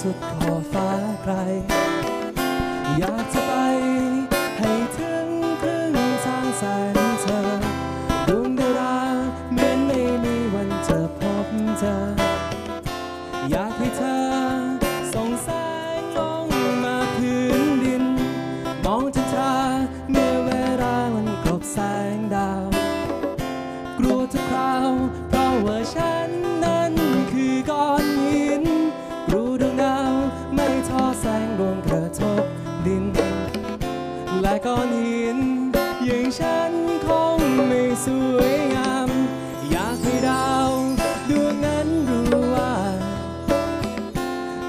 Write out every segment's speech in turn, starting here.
สุดขอบฟ้าไกล อยากจะไปให้ถึงครึ่งทางแสนเธอดวงดาวเหมือนไม่มีวันจะพบเธออยาก ฉันคงไม่สวยงาม อยากให้ดาวดวงนั้นรู้ว่า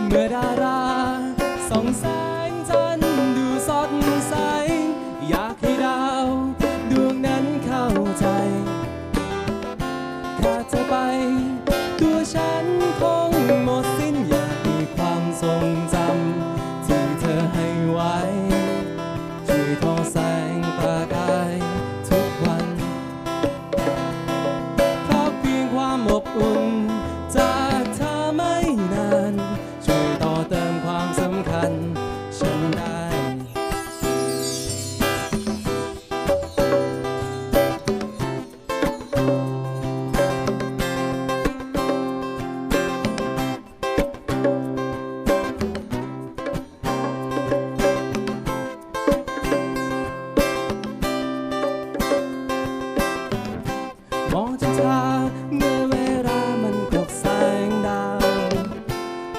เมื่อดาราสองแสง มองจนเช้าเมื่อเวลามันกลบแสงดาว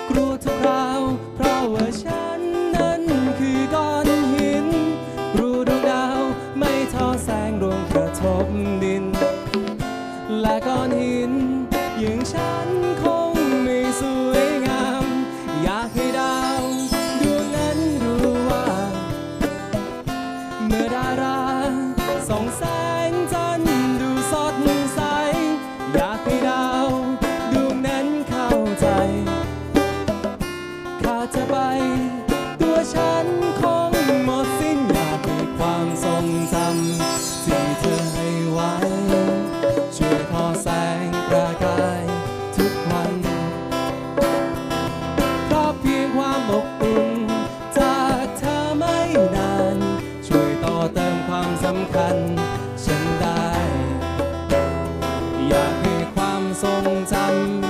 กลัวทุกคราวเพราะว่าฉันนั้นคือก้อนหินรู้ดวงดาวไม่ทอแสงดวงกระทบดิน และก้อนหินอย่างฉัน สำคัญฉันได้ อยากให้ความทรงจำ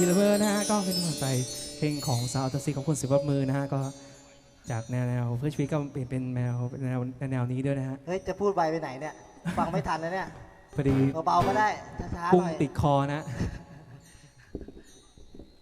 ฮิลเลอร์นะฮะก็เป็นกำลังใจเพลงของสาวตัซีของคุณสิบวัดมือนะฮะก็จากแนวแนวเพื่อชีวิตก็เปลี่ยนเป็นแนวแนวแนวนี้ด้วยนะฮะเฮ้ยจะพูดไวไปไหนเนี่ย ฟังไม่ทันนะเนี่ยพอดีเบาๆก็ได้ช้าๆพุ่งหน่อยติดคอนะ